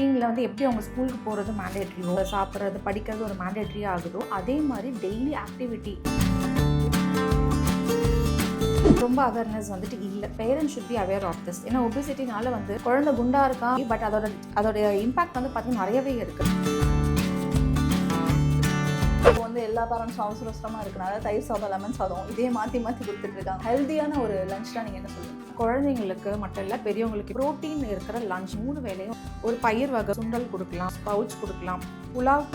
ரொட்டீனில் வந்து எப்படி அவங்க ஸ்கூலுக்கு போகிறது மேண்டேட்ரியோ சாப்பிட்றது படிக்கிறது ஒரு மேண்டேட்ரி ஆகுதோ அதே மாதிரி டெய்லி ஆக்டிவிட்டி ரொம்ப அவேர்னஸ் வந்துட்டு இல்லை. Parents should be aware of this ஏன்னா ஒபிசிட்டினால வந்து குழந்தை குண்டா இருக்கா பட் அதோட அதோடைய இம்பாக்ட் வந்து பார்த்தீங்கன்னா நிறையவே இருக்குது இப்போ வந்து எல்லா பேரண்ட்ஸும் அவசர அவசரமாக இருக்கனால தயிர் சாதம் லெமன் சாதம் இதே மாற்றி மாற்றி கொடுத்துட்டு இருக்காங்க ஹெல்த்தியான ஒரு லஞ்ச் தான் நீங்கள் என்ன சொல்லுங்கள் குழந்தைங்களுக்கு மட்டும் இல்லை பெரியவங்களுக்கு ப்ரோட்டீன் இருக்கிற லஞ்ச் மூணு வேளையும் ஒரு பயிர் வகை சுண்டல் கொடுக்கலாம் ஸ்பவுட்ஸ் கொடுக்கலாம் புலாவ்.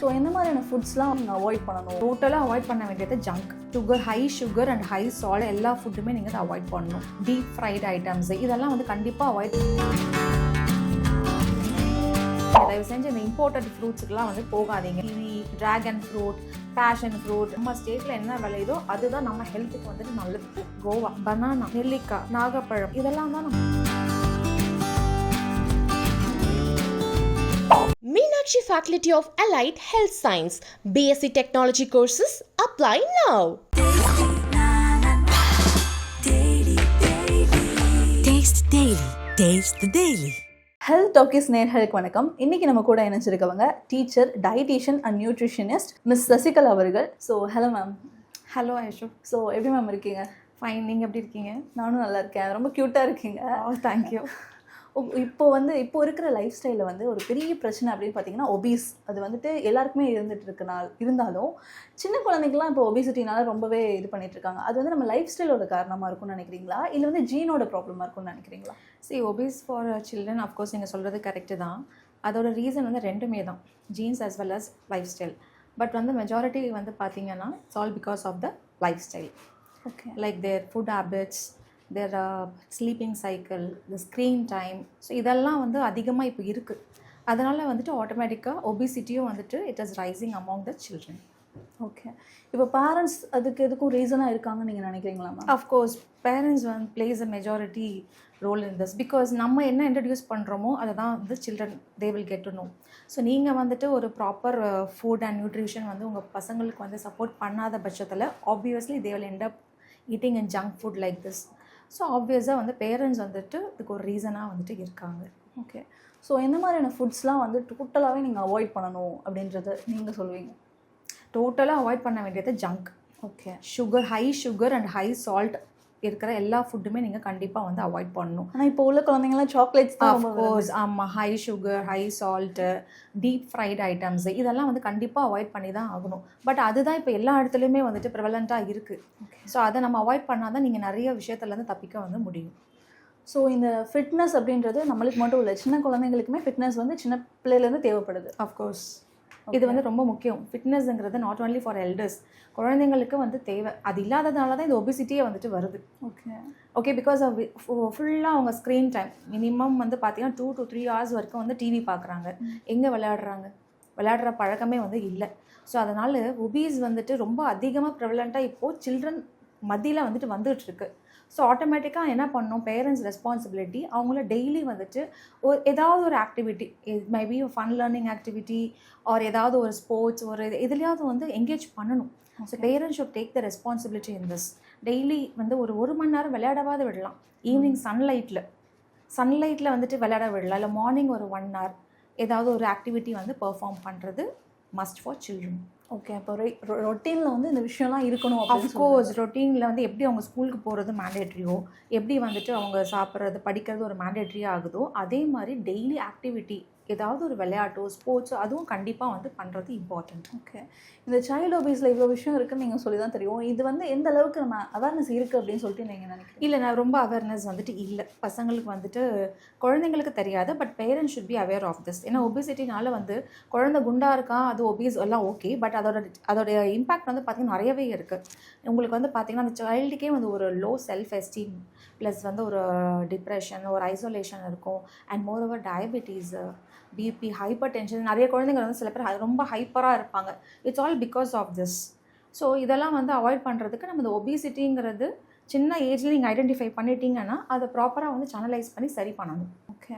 ஸோ எந்த மாதிரியான ஃபுட்ஸ்லாம் நீங்கள் அவாய்ட் பண்ணணும்? டோட்டலாக அவாய்ட் பண்ண வேண்டியது junk sugar high sugar and high salt எல்லா ஃபுட்டுமே நீங்கள் அவாய்ட் பண்ணணும். டீப் ஃப்ரைட் ஐட்டம்ஸ் இதெல்லாம் வந்து கண்டிப்பாக அவாய்ட் தயவு செஞ்சு இந்த இம்போர்ட்டட் ஃப்ரூட்ஸுக்கெலாம் வந்து போகாதீங்க kiwi dragon fruit passion fruit நம்ம ஸ்டேட்டில் என்ன விளையுதோ அதுதான் நம்ம ஹெல்த்துக்கு வந்துட்டு நல்லது கோவா பனானா நெல்லிக்காய் நாகப்பழம் இதெல்லாம் தான் நம்ம Meenakshi Faculty of Allied Health Science, BSc Technology courses apply now. Taste Daily. Taste the Daily. Health talkies நேர்களுக்கு வணக்கம். இன்னைக்கு நம்ம கூட இணைஞ்சிருக்கவங்க teacher dietitian and nutritionist miss Sasikala அவர்கள். So hello ma'am hello Aishu so எப்படி மேம் இருக்கீங்க? Fine நீங்கள் எப்படி இருக்கீங்க? நானும் நல்லா இருக்கேன். ரொம்ப க்யூட்டாக இருக்கீங்க. தேங்க்யூ இப்போ வந்து இப்போ இருக்கிற லைஃப் ஸ்டைலில் வந்து ஒரு பெரிய பிரச்சனை அப்படின்னு பார்த்தீங்கன்னா ஒபீஸ் அது வந்துட்டு எல்லாருக்குமே இருந்துட்டு இருக்கனால் இருந்தாலும் சின்ன குழந்தைங்கலாம் இப்போ ஒபிசிட்டினால ரொம்பவே இது பண்ணிட்டு இருக்காங்க. அது வந்து நம்ம லைஃப் ஸ்டைலோட காரணமாக இருக்கும்னு நினைக்கிறீங்களா? இல்லை வந்து ஜீனோட ப்ராப்ளமாக இருக்கும்னு நினைக்கிறீங்களா? See obese for children of course நீங்கள் சொல்கிறது கரெக்டு தான். அதோட ரீசன் வந்து ரெண்டுமே தான் genes as well as lifestyle but வந்து மெஜாரிட்டி வந்து பார்த்தீங்கன்னா it's all because of the lifestyle okay like their food habits their sleeping cycle the screen time so இதெல்லாம் வந்து அதிகமாக இப்போ இருக்குது அதனால் வந்துட்டு ஆட்டோமேட்டிக்காக ஒபிசிட்டியும் வந்துட்டு it is rising among the children okay இப்போ பேரண்ட்ஸ் அதுக்கு எதுக்கும் ரீசனாக இருக்காங்கன்னு நீங்கள் நினைக்கிறீங்களா மேம் அஃப்கோர்ஸ் பேரண்ட்ஸ் வந்து plays a majority role in this because நம்ம என்ன இன்ட்ரடியூஸ் பண்ணுறோமோ அதை தான் வந்து children they will get to know so நீங்கள் வந்துட்டு ஒரு ப்ராப்பர் ஃபுட் அண்ட் நியூட்ரிஷன் வந்து உங்கள் பசங்களுக்கு வந்து சப்போர்ட் பண்ணாத பட்சத்தில் obviously they will end up eating in junk food like this so ஆப்வியஸாக வந்து பேரண்ட்ஸ் வந்துட்டு இதுக்கு ஒரு ரீசனாக வந்துட்டு இருக்காங்க. ஓகே ஸோ எந்த மாதிரியான ஃபுட்ஸ்லாம் வந்து டோட்டலாகவே நீங்கள் அவாய்ட் பண்ணணும் அப்படின்றத நீங்கள் சொல்லுவீங்க. டோட்டலாக அவாய்ட் பண்ண வேண்டியது junk okay sugar high sugar and high salt இருக்கிற எல்லா ஃபுட்டுமே நீங்கள் கண்டிப்பாக வந்து அவாய்ட் பண்ணணும். ஆனால் இப்போ உள்ள குழந்தைங்களாம் சாக்லேட்ஸ் அஃப்கோர்ஸ் ஆமாம் high sugar high salt deep fried items இதெல்லாம் வந்து கண்டிப்பாக அவாய்ட் பண்ணி தான் ஆகணும். பட் அதுதான் இப்போ எல்லா இடத்துலையுமே வந்துட்டு ப்ரிவலண்ட்டாக இருக்குது ஸோ அதை நம்ம அவாய்ட் பண்ணால் தான் நீங்கள் நிறைய விஷயத்துலேருந்து தப்பிக்க வந்து முடியும். ஸோ இந்த ஃபிட்னஸ் அப்படின்றது நம்மளுக்கு மட்டும் இல்லை சின்ன குழந்தைங்களுக்குமே ஃபிட்னஸ் வந்து சின்ன பிள்ளையிலேருந்து தேவைப்படுது. அஃப்கோர்ஸ் இது வந்து ரொம்ப முக்கியம். ஃபிட்னஸ்ங்கிறது நாட் only ஃபார் எல்டர்ஸ் குழந்தைங்களுக்கு வந்து தேவை. அது இல்லாததுனால தான் இந்த ஒபிசிட்டியே வந்துட்டு வருது. ஓகே ஓகே பிகாஸ் ஃபுல்லாக அவங்க ஸ்க்ரீன் டைம் மினிமம் வந்து பார்த்தீங்கன்னா டூ to த்ரீ ஹவர்ஸ் வரைக்கும் வந்து டிவி பார்க்குறாங்க எங்கே விளையாடுறாங்க? விளையாடுற பழக்கமே வந்து இல்லை. ஸோ அதனால் ஒபீஸ் வந்துட்டு ரொம்ப அதிகமாக ப்ரிவலண்ட்டாக இப்போது சில்ட்ரன் மத்தியில் வந்துட்டு வந்துட்டு இருக்கு. ஸோ ஆட்டோமேட்டிக்காக என்ன பண்ணணும்? பேரண்ட்ஸ் ரெஸ்பான்சிபிலிட்டி அவங்கள டெய்லி வந்துட்டு ஒரு ஏதாவது ஒரு activity maybe fun learning activity or ஏதாவது ஒரு ஸ்போர்ட்ஸ் ஒரு இது எதுலையாவது வந்து என்கேஜ் பண்ணணும். So parents should take the responsibility in this daily வந்து ஒரு ஒரு மணி நேரம் விளையாடவாது விடலாம். ஈவினிங் சன்லைட்டில் சன்லைட்டில் வந்துட்டு விளையாட விடலாம். இல்லை மார்னிங் ஒரு ஒன் ஹவர் ஏதாவது ஒரு ஆக்டிவிட்டி வந்து பெர்ஃபார்ம் பண்ணுறது மஸ்ட் ஃபார் சில்ட்ரன் ஓகே அப்போ ரொட்டீனில் வந்து இந்த விஷயம்லாம் இருக்கணும் அஃப்கோர்ஸ் ரொட்டீனில் வந்து எப்படி அவங்க ஸ்கூலுக்கு போகிறது மேண்டேட்ரியோ எப்படி வந்துட்டு அவங்க சாப்பிட்றது படிக்கிறது ஒரு மேண்டேட்ரியாக ஆகுதோ அதே மாதிரி டெய்லி ஆக்டிவிட்டி ஏதாவது ஒரு விளையாட்டோ ஸ்போர்ட்ஸோ அதுவும் கண்டிப்பாக வந்து பண்ணுறது இம்பார்ட்டண்ட் ஓகே இந்த சைல்டு ஒபீஸில் இவ்வளோ விஷயம் இருக்குன்னு நீங்கள் சொல்லி தான் தெரியும். இது வந்து எந்த அளவுக்கு நம்ம அவேர்னஸ் இருக்குது அப்படின்னு சொல்லிட்டு நீங்கள் நினைக்கிறீங்க? இல்லை நான் ரொம்ப அவேர்னஸ் வந்துட்டு இல்லை. பசங்களுக்கு வந்துட்டு குழந்தைங்களுக்கு தெரியாது but parents should be aware of this ஏன்னா ஒபிசிட்டினால வந்து குழந்தை குண்டா இருக்கா அது ஒபீஸ் எல்லாம் ஓகே பட் அதோட அதோடைய இம்பாக்ட் வந்து பார்த்திங்கன்னா நிறையவே இருக்குது உங்களுக்கு வந்து பார்த்திங்கன்னா அந்த சைல்டுக்கே வந்து ஒரு லோ செல்ஃப் எஸ்டீம் ப்ளஸ் வந்து ஒரு டிப்ரெஷன் ஒரு ஐசோலேஷன் இருக்கும். And moreover diabetes BP hypertension நிறைய குழந்தைங்க வந்து சில பேர் ரொம்ப ஹைப்பராக இருப்பாங்க. It's all because of this so இதெல்லாம் வந்து அவாய்ட் பண்ணுறதுக்கு நம்ம இந்த ஒபிசிட்டிங்கிறது சின்ன ஏஜ்ல நீங்கள் ஐடென்டிஃபை பண்ணிட்டீங்கன்னா அதை ப்ராப்பராக வந்து சேனலைஸ் பண்ணி சரி பண்ணணும். ஓகே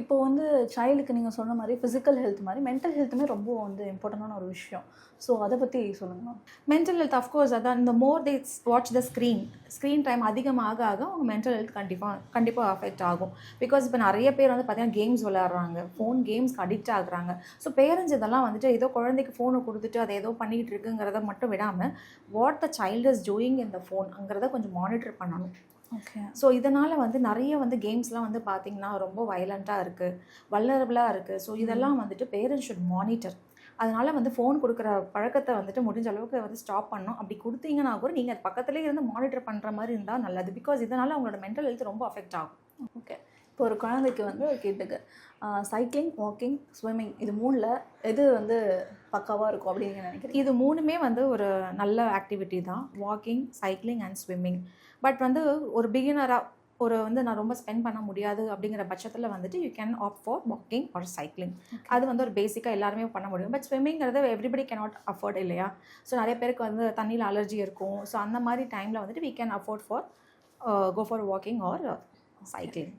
இப்போ வந்து சைல்டுக்கு நீங்கள் சொன்ன மாதிரி ஃபிசிக்கல் ஹெல்த் மாதிரி மென்டல் ஹெல்த்துமே ரொம்ப வந்து இம்பார்ட்டண்டான ஒரு விஷயம். ஸோ அதை பற்றி சொல்லுங்க மென்டல் ஹெல்த் அஃப்கோர்ஸ் அதான் இந்த more they watch the screen screen time அதிகமாக ஆக அவங்க மென்டல் ஹெல்த் கண்டிப்பாக கண்டிப்பாக அஃபெக்ட் ஆகும். பிகாஸ் இப்போ நிறைய பேர் வந்து பார்த்தீங்கன்னா கேம்ஸ் விளையாடுறாங்க ஃபோன் கேம்ஸ்க்கு அடிக்ட் ஆகுறாங்க. ஸோ பேரண்ட்ஸ் இதெல்லாம் வந்துட்டு ஏதோ குழந்தைக்கு ஃபோனை கொடுத்துட்டு அதை ஏதோ பண்ணிகிட்டு இருக்குங்கிறத மட்டும் விடாமல் what the child is doing இந்த ஃபோன்ங்கிறத கொஞ்சம் மானிட்டர் பண்ணணும். ஓகே ஸோ இதனால் வந்து நிறைய வந்து கேம்ஸ்லாம் வந்து பார்த்திங்கன்னா ரொம்ப வயலண்ட்டாக இருக்குது வல்லரபுளாக இருக்குது ஸோ இதெல்லாம் வந்துட்டு பேரண்ட்ஸ் ஷுட் மானிட்டர் அதனால் வந்து ஃபோன் கொடுக்குற பழக்கத்தை வந்துட்டு முடிஞ்ச அளவுக்கு வந்து ஸ்டாப் பண்ணணும். அப்படி கொடுத்தீங்கன்னா கூட நீங்கள் அது பக்கத்துலேயே இருந்து மானிட்டர் பண்ணுற மாதிரி இருந்தால் நல்லது. பிகாஸ் இதனால் அவங்களோட மென்டல் ஹெல்த் ரொம்ப அஃபெக்ட் ஆகும். ஓகே இப்போ ஒரு குழந்தைக்கு வந்து ஒரு கிட்டுக்கு சைக்கிளிங் வாக்கிங் ஸ்விம்மிங் இது மூணில் எது வந்து பக்காவாக இருக்கும் அப்படின்னு நீங்க நினைக்கிறீங்க? இது மூணுமே வந்து ஒரு நல்ல ஆக்டிவிட்டி தான். Walking cycling and swimming but வந்து ஒரு பிகினராக ஒரு வந்து நான் ரொம்ப ஸ்பெண்ட் பண்ண முடியாது அப்படிங்கிற பட்சத்தில் வந்துட்டு you can opt for walking or cycling அது வந்து ஒரு பேசிக்காக எல்லாருமே பண்ண முடியும். பட் ஸ்விம்மிங்கிறது எவ்ரிபடி கேனாட் அஃபோர்ட் இல்லையா? ஸோ நிறைய பேருக்கு வந்து தண்ணியில் அலர்ஜி இருக்கும். ஸோ அந்த மாதிரி டைமில் வந்துட்டு we can afford for go for walking or cycling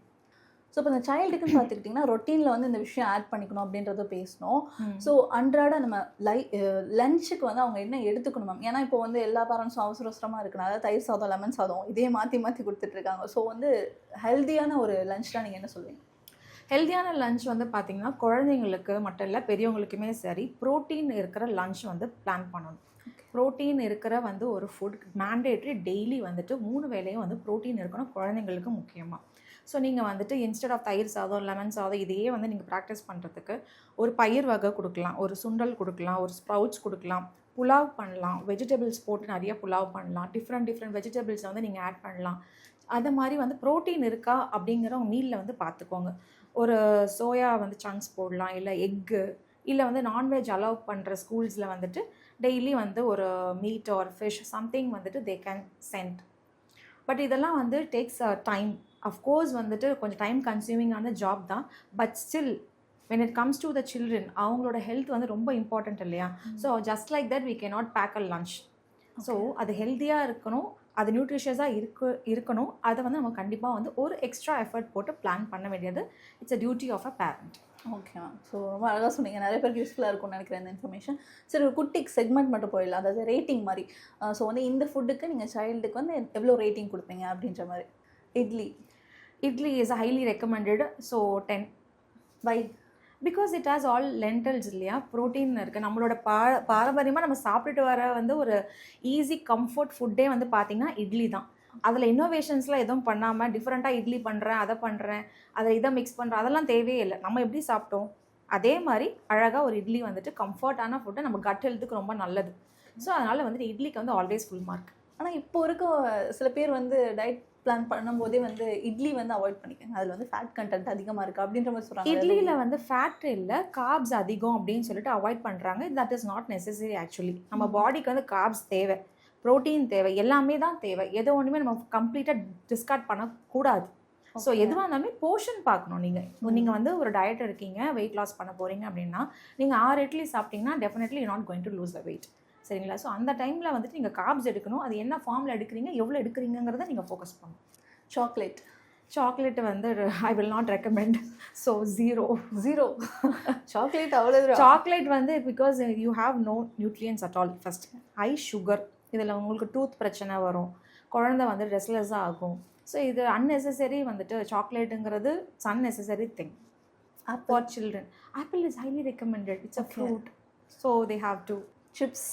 so இப்போ இந்த சைல்டுக்குன்னு பார்த்துக்கிட்டிங்கன்னா ரொட்டீனில் வந்து இந்த விஷயம் ஆட் பண்ணிக்கணும் அப்படின்றத பேசணும் ஸோ அன்றாட நம்ம லை லஞ்சுக்கு வந்து அவங்க என்ன எடுத்துக்கணும் மேம் ஏன்னா இப்போ வந்து எல்லா பேரண்ட்ஸும் அவசர அவசரமாக இருக்கனால தயிர் சாதம் லெமன் சாதம் இதே மாற்றி மாற்றி கொடுத்துட்ருக்காங்க ஸோ வந்து ஹெல்த்தியான ஒரு லஞ்ச்லாம் நீங்கள் என்ன சொல்லுவீங்க? ஹெல்த்தியான லஞ்ச் வந்து பார்த்திங்கன்னா குழந்தைங்களுக்கு மட்டும் இல்லை பெரியவங்களுக்குமே சரி ப்ரோட்டீன் இருக்கிற லஞ்ச் வந்து பிளான் பண்ணணும். ப்ரோட்டீன் இருக்கிற வந்து ஒரு ஃபுட் மேண்டேட்ரி டெய்லி வந்துட்டு மூணு வேளையும் வந்து ப்ரோட்டீன் இருக்கணும் குழந்தைங்களுக்கு முக்கியமாக ஸோ நீங்கள் வந்துட்டு இன்ஸ்டெட் ஆஃப் தயிர் சாதம் லெமன் சாதம் இதையே வந்து நீங்கள் ப்ராக்டிஸ் பண்ணுறதுக்கு ஒரு பயிர் வகை கொடுக்கலாம் ஒரு சுண்டல் கொடுக்கலாம் ஒரு ஸ்ப்ரவுட்ஸ் கொடுக்கலாம் புலாவ் பண்ணலாம் வெஜிடபிள்ஸ் போட்டு நிறைய புலாவ் பண்ணலாம் டிஃப்ரெண்ட் டிஃப்ரெண்ட் வெஜிடபிள்ஸ் வந்து நீங்கள் ஆட் பண்ணலாம். அது மாதிரி வந்து ப்ரோட்டீன் இருக்கா அப்படிங்கிற மீலில் வந்து பார்த்துக்கோங்க ஒரு சோயா வந்து சங்க்ஸ் போடலாம் இல்லை எக்கு இல்லை வந்து நான்வெஜ் அலோவ் பண்ணுற ஸ்கூல்ஸில் வந்துட்டு டெய்லி வந்து ஒரு மீட் ஆர் ஃபிஷ் சம்திங் வந்துட்டு தே கேன் சென்ட் பட் இதெல்லாம் வந்து டேக்ஸ் டைம் uh, அஃப்கோர்ஸ் வந்துட்டு கொஞ்சம் டைம் கன்சியூமிங்கான ஜாப் தான். But still when it comes to the children அவங்களோட ஹெல்த் வந்து ரொம்ப இம்பார்ட்டன்ட் இல்லையா? So just like that we cannot pack a lunch. So அது ஹெல்த்தியாக இருக்கணும் அது நியூட்ரிஷியஸாக இருக்கு இருக்கணும். அதை வந்து நம்ம கண்டிப்பாக வந்து ஒரு எக்ஸ்ட்ரா எஃபர்ட் போட்டு பிளான் பண்ண வேண்டியது. It's a duty of a parent okay ma'am so ரொம்ப அழகாக சொன்னீங்க. நிறைய பேருக்கு யூஸ்ஃபுல்லாக இருக்கும்னு நினைக்கிறேன் இந்த இன்ஃபர்மேஷன் சரி ஒரு குட்டி செக்மெண்ட் மட்டும் போயிடலாம். அதாவது ரேட்டிங் மாதிரி. ஸோ வந்து இந்த ஃபுட்டுக்கு நீங்கள் சைல்டுக்கு வந்து எவ்வளோ ரேட்டிங் கொடுப்பீங்க அப்படின்ற மாதிரி. Idli. Idli is highly recommended so ten why because it has all lentils இல்லையா? ப்ரோட்டீன் இருக்குது நம்மளோட பா பாரம்பரியமாக நம்ம சாப்பிட்டுட்டு வர வந்து ஒரு ஈஸி கம்ஃபர்ட் ஃபுட்டே வந்து பார்த்திங்கன்னா இட்லி தான். அதில் இன்னோவேஷன்ஸ்லாம் எதுவும் பண்ணாமல் டிஃப்ரெண்ட்டாக இட்லி பண்ணுறேன் அதை பண்ணுறேன் அதை இதை மிக்ஸ் பண்ணுறேன் அதெல்லாம் தேவையே இல்லை. நம்ம எப்படி சாப்பிட்டோம்? அதே மாதிரி அழகாக ஒரு இட்லி வந்துட்டு கம்ஃபர்ட்டான ஃபுட்டு நம்ம கட் ஹெல்த்துக்கு ரொம்ப நல்லது. ஸோ அதனால் வந்துட்டு இட்லிக்கு வந்து ஆல்வேஸ் ஃபுல் மார்க் ஆனால் இப்போ இருக்க சில பேர் வந்து டயட் பிளான் பண்ணும்போதே வந்து இட்லி வந்து அவாய்ட் பண்ணிக்கோங்க. அதில் வந்து ஃபேட் கண்டென்ட் அதிகமாக இருக்குது அப்படின்ற மாதிரி சொல்கிறாங்க இட்லியில் வந்து ஃபேட் இல்லை கார்ப்ஸ் அதிகம் அப்படின்னு சொல்லிட்டு அவாய்ட் பண்ணுறாங்க that is not necessary actually நம்ம பாடிக்கு வந்து கார்ப்ஸ் தேவை. ப்ரோட்டீன் தேவை. எல்லாமே தான் தேவை. எதோ ஒன்றுமே நம்ம கம்ப்ளீட்டாக டிஸ்கார்ட் பண்ணக்கூடாது. ஸோ எதுவாக இருந்தாலுமே போர்ஷன் பார்க்கணும் நீங்கள் நீங்கள் வந்து ஒரு டயட் இருக்கீங்க வெயிட் லாஸ் பண்ண போகிறீங்க அப்படின்னா நீங்கள் ஆறு இட்லி சாப்பிட்டீங்கன்னா definitely not going to lose the weight சரிங்களா? ஸோ அந்த டைமில் வந்துட்டு நீங்கள் கார்ப்ஸ் எடுக்கணும். அது என்ன ஃபார்மில் எடுக்கிறீங்க எவ்வளோ எடுக்கிறீங்கிறத நீங்கள் ஃபோக்கஸ் பண்ணணும். சாக்லேட் சாக்லேட் வந்து I will not recommend so zero zero chocolate அவ்வளோ சாக்லேட் வந்து because you have no nutrients at all first high sugar இதில் உங்களுக்கு டூத் பிரச்சனை வரும். குழந்தை வந்து ரெஸ்ட்லெஸ்ஸாக ஆகும். ஸோ இது அன்னெசசரி வந்துட்டு சாக்லேட்டுங்கிறது it's unnecessary thing for children apple is highly recommended it's a fruit so they have to chips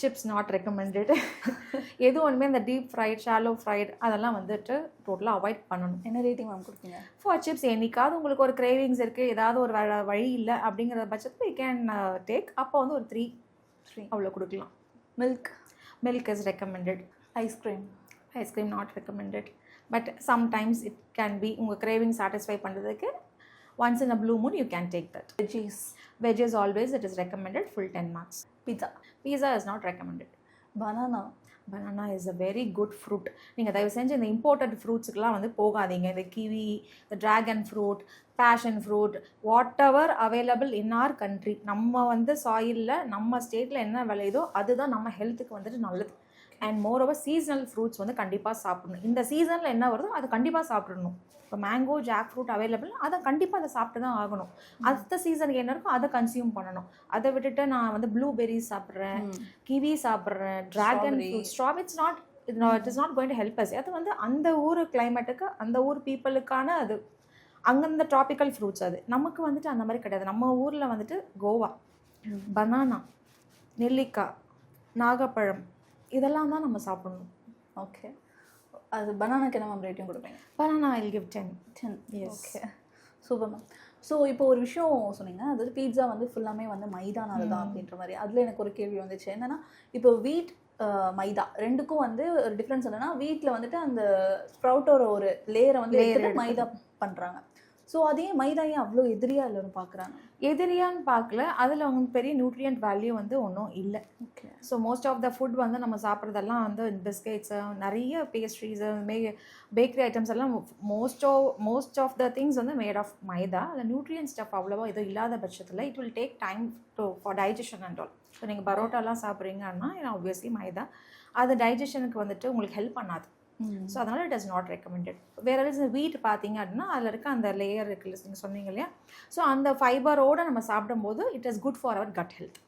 chips not recommended எது ஒன்றுமே இந்த டீப் ஃப்ரைட் ஷாலோ ஃப்ரைட் அதெல்லாம் வந்துட்டு டோட்டலாக அவாய்ட் பண்ணணும். என்ன ரேட்டிங் மேம் கொடுப்பீங்க ஃபார் சிப்ஸ் என்னைக்காவது உங்களுக்கு ஒரு கிரேவிங்ஸ் இருக்குது ஏதாவது ஒரு வழி இல்லை அப்படிங்கிற பட்சத்தில் யூ கேன் டேக் அப்போ வந்து ஒரு த்ரீ த்ரீ அவ்வளோ கொடுக்கலாம். Milk milk is recommended ice cream ice cream not recommended but sometimes it can be உங்கள் கிரேவிங் சாட்டிஸ்ஃபை பண்ணுறதுக்கு once in a blue moon you can take that veggies veg always it is recommended full ten marks pizza pizza is not recommended banana banana is a very good fruit நீங்கள் தயவு செஞ்சு இந்த imported ஃப்ரூட்ஸுக்கெலாம் வந்து போகாதீங்க. இந்த kiwi இந்த dragon fruit passion fruit whatever available in our country நம்ம வந்து சாயிலில் நம்ம ஸ்டேட்டில் என்ன விளையுதோ அதுதான் நம்ம ஹெல்த்துக்கு வந்துட்டு நல்லது. And moreover seasonal fruits வந்து கண்டிப்பாக சாப்பிடணும். இந்த சீசனில் என்ன வருதோ அது கண்டிப்பாக சாப்பிடணும். இப்போ மேங்கோ ஜாக் ஃப்ரூட் அவைலபிள் அதை கண்டிப்பாக அதை சாப்பிட்டு தான் ஆகணும். அடுத்த சீசனுக்கு என்ன இருக்கோ அதை கன்சியூம் பண்ணணும். அதை விட்டுட்டு நான் வந்து ப்ளூபெர்ரிஸ் சாப்பிட்றேன் கிவி சாப்பிட்றேன் dragon. Fruit strap it's not it is not going to help us அது வந்து அந்த ஊர் கிளைமேட்டுக்கு அந்த ஊர் பீப்புளுக்கான அது. அங்கந்த ட்ராபிக்கல் ஃப்ரூட்ஸ் அது. நமக்கு வந்துட்டு அந்த மாதிரி கிடையாது. நம்ம ஊரில் வந்துட்டு கோவா பனானா நெல்லிக்காய் நாகப்பழம் இதெல்லாம் தான் நம்ம சாப்பிடணும். ஓகே அது பனானாக்கு என்ன மேம் ரேட்டிங் கொடுப்பீங்க? Banana I'll give ten ten. Okay super ma'am so இப்போ ஒரு விஷயம் சொன்னீங்க. அதாவது பீட்சா வந்து ஃபுல்லாமே வந்து மைதானால தான் அப்படின்ற மாதிரி. அதில் எனக்கு ஒரு கேள்வி வந்துச்சு. என்னன்னா இப்போ வீட் மைதா ரெண்டுக்கும் வந்து ஒரு டிஃப்ரென்ஸ் என்னன்னா வீட்டில் வந்துட்டு அந்த ஸ்ப்ரவுட்டோட ஒரு லேயரை வந்து. மைதா பண்ணுறாங்க ஸோ அதே மைதா ஏன் அவ்வளோ எதிரியா எல்லாரும் பார்க்குறாங்க. எதிரியான்னு பார்க்கல. அதில் அவங்க பெரிய நியூட்ரியன்ட் வேல்யூ வந்து ஒன்றும் இல்லை. Okay so most of the food வந்து நம்ம சாப்பிட்றதெல்லாம் வந்து பிஸ்கெட்ஸு நிறைய பேஸ்ட்ரீஸு மே பேக்கரி ஐட்டம்ஸ் எல்லாம் most of most of the things வந்து மேட் ஆஃப் மைதா. அதில் நியூட்ரியன் ஸ்டஃப் அவ்வளோவா எதுவும் இல்லாத பட்சத்தில் it will take time to for digestion and all so நீங்கள் பரோட்டாலாம் சாப்பிட்றீங்கன்னா ஆப்வியஸ்லி மைதா. அது டைஜஷனுக்கு வந்துட்டு உங்களுக்கு ஹெல்ப் பண்ணாது. ஸோ அதனால் இட் இஸ் நாட் ரெக்கமெண்டட் வேற வீட் பார்த்தீங்க அப்படின்னா அதில் இருக்க அந்த லேயர் இருக்குல்ல நீங்கள் சொன்னீங்க இல்லையா? ஸோ அந்த ஃபைபரோடு நம்ம சாப்பிடும்போது it is good for our gut health